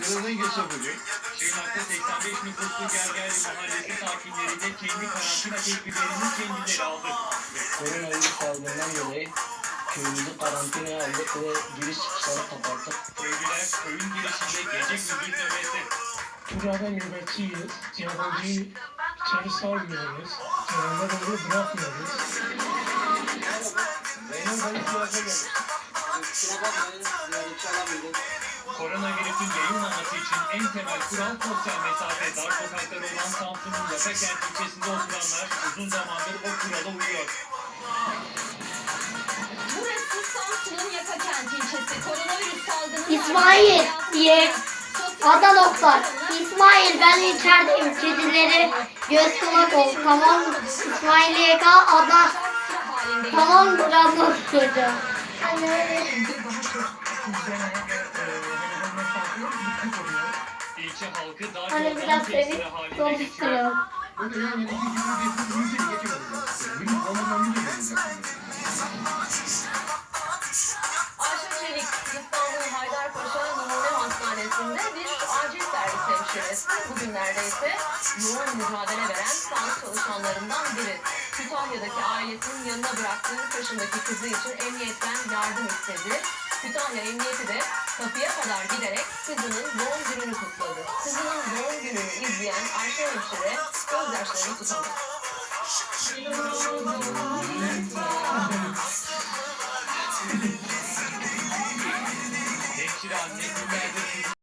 Geçe bugün. Şırnak'ta 85 nüfuslu Gergerli Mahallesi sakinleri de kendi karantina tedbirlerini kendileri aldı. Koronavirüs salgından dolayı köyümüzü karantinaya aldık ve giriş çıkışları kapattık. Köylüler köyün girişinde gece gündüz nöbette. Burada nöbetçiyiz. Yabancıyı içeri salmıyoruz. Yanında doğru bırakmıyoruz. Benim kayıp plaja gelmiş. Koronavirüsün yayılmaması için en temel kural sosyal mesafe. Dar sokakları olan Samsun'un Yapakent ilçesinde oturanlar uzun zamandır o kurala uyuyor. Burası Samsun'un Yakakent ilçesi. Koronavirüs salgını... İsmail diye ada nokta. İsmail ben içerideyim. Kedileri göz kulak ol. Tamam? İsmail YK ada. Yoldan biraz tesire seni haline geçiyor. konuşturuyorum. Bugün yani iki gibi bir bir ülke geçemez. Benim babamdan bir de Ayşe Çelik, İstanbul Haydarpaşa Numune Hastanesi'nde bir acil servis hemşiresi. Bugünlerde ise yoğun mücadele veren sağlık çalışanlarından biri. Kütahya'daki ailesinin yanına bıraktığı kaşındaki kızı için emniyetten yardım istedi anne emniyeti de kapıya kadar giderek kızının doğum gününü kutladı. Kızının doğum gününü izleyen Ayşe Hemşire gözyaşlarını tutamadı. Hemşire anne